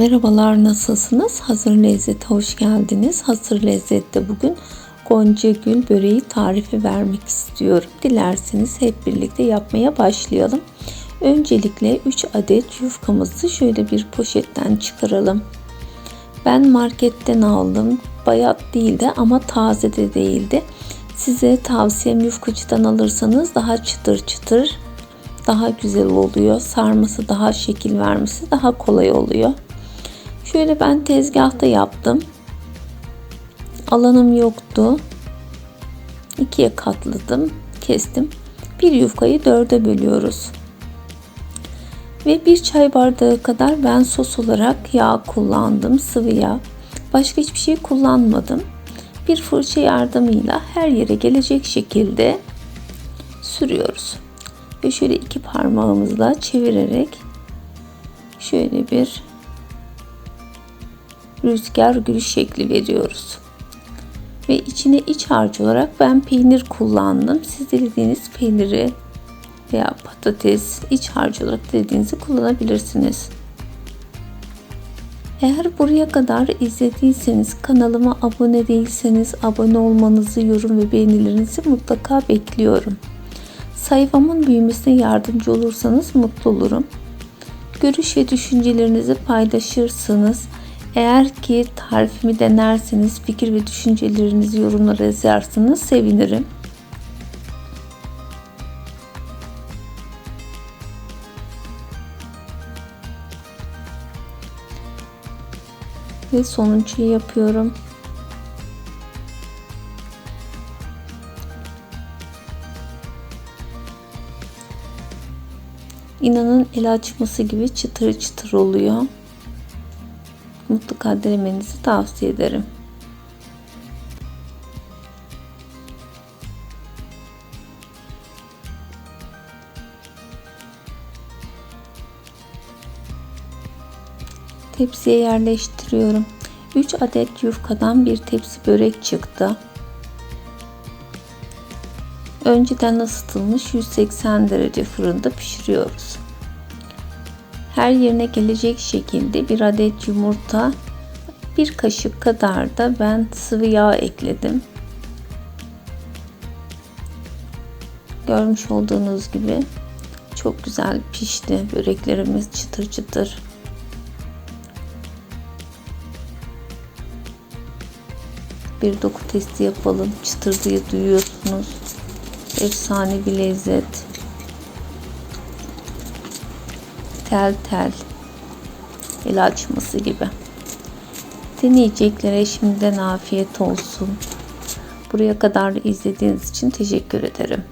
Merhabalar nasılsınız? Hazır Lezzet'e hoş geldiniz. Hazır Lezzet'te bugün Gonca Gül böreği tarifi vermek istiyorum. Dilerseniz hep birlikte yapmaya başlayalım. Öncelikle 3 adet yufkamızı şöyle bir poşetten çıkaralım. Ben marketten aldım. Bayat değildi ama taze de değildi. Size tavsiyem yufkacıdan alırsanız daha çıtır çıtır daha güzel oluyor. Sarması daha şekil vermesi daha kolay oluyor. Şöyle ben tezgahta yaptım. Alanım yoktu. İkiye katladım, kestim. Bir yufkayı dörde bölüyoruz. Ve bir çay bardağı kadar ben sos olarak yağ kullandım, sıvı yağ. Başka hiçbir şey kullanmadım. Bir fırça yardımıyla her yere gelecek şekilde sürüyoruz. Ve şöyle iki parmağımızla çevirerek şöyle bir rüzgar gülü şekli veriyoruz. Ve içine iç harcı olarak ben peynir kullandım. Siz dilediğiniz peyniri veya patates iç harcı olarak dilediğinizi kullanabilirsiniz. Eğer buraya kadar izlediyseniz kanalıma abone değilseniz abone olmanızı, yorum ve beğenilerinizi mutlaka bekliyorum. Sayfamın büyümesine yardımcı olursanız mutlu olurum. Görüş ve düşüncelerinizi paylaşırsanız eğer ki tarifimi denerseniz fikir ve düşüncelerinizi yorumlara yazarsanız sevinirim. Ve sonuncuyu yapıyorum. İnanın el açması gibi çıtır çıtır oluyor mutlaka denemenizi tavsiye ederim. Tepsiye yerleştiriyorum. 3 adet yufkadan bir tepsi börek çıktı. Önceden ısıtılmış 180 derece fırında pişiriyoruz her yerine gelecek şekilde bir adet yumurta bir kaşık kadar da ben sıvı yağ ekledim. Görmüş olduğunuz gibi çok güzel pişti. Böreklerimiz çıtır çıtır. Bir doku testi yapalım. Çıtırdığı duyuyorsunuz. Efsane bir lezzet. Tel tel el açması gibi. Deneyeceklere şimdiden afiyet olsun. Buraya kadar izlediğiniz için teşekkür ederim.